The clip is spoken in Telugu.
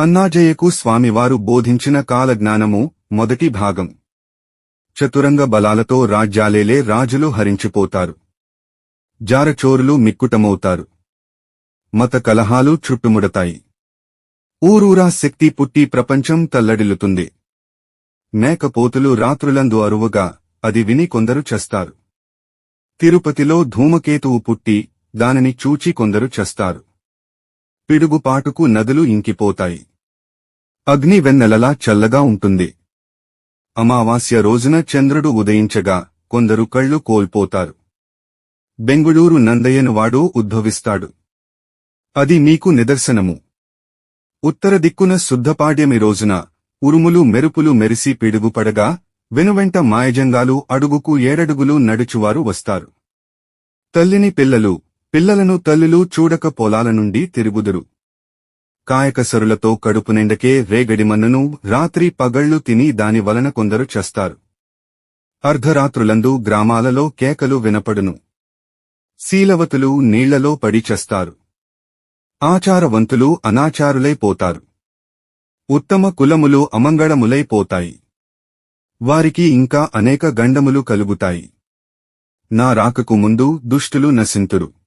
అన్నాజయ్యకు స్వామివారు బోధించిన కాలజ్ఞానము మొదటి భాగం. చతురంగ బలాలతో రాజ్యాలేలే రాజులు హరించిపోతారు. జారచోరులు మిక్కుటమవుతారు. మత కలహాలు చుట్టుముడతాయి. ఊరూరా శక్తి పుట్టి ప్రపంచం తల్లడిల్లుతుంది. మేకపోతులు రాత్రులందు అరువుగా అది విని కొందరు చస్తారు. తిరుపతిలో ధూమకేతువు పుట్టి దానిని చూచి కొందరు చస్తారు. పిడుగుపాటుకు నదులు ఇంకిపోతాయి. అగ్ని వెన్నెలలా చల్లగా ఉంటుంది. అమావాస్య రోజున చంద్రుడు ఉదయించగా కొందరు కళ్ళు కోల్పోతారు. బెంగుళూరు నందయ్యనువాడు ఉద్భవిస్తాడు. అది మీకు నిదర్శనము. ఉత్తర దిక్కున శుద్ధపాడ్యమి రోజున ఉరుములు మెరుపులు మెరిసి పిడుగుపడగా వెనువెంట మాయజంగాలు అడుగుకు ఏడడుగులు నడుచువారు వస్తారు. తల్లిని పిల్లలు పిల్లలను తల్లులు చూడక పొలాల నుండి తిరుగుదురు. కాయకసరులతో కడుపు నిండకే రేగడిమన్నును రాత్రి పగళ్ళు తిని దాని వలన కొందరు చస్తారు. అర్ధరాత్రులందు గ్రామాలలో కేకలు వినపడును. శీలవతులు నీళ్ళలో పడి చస్తారు. ఆచారవంతులు అనాచారులైపోతారు ఉత్తమ కులములు అమంగళములైపోతాయి వారికి ఇంకా అనేక గండములు కలుగుతాయి. నా రాకకు ముందు దుష్టులు నశింతురు.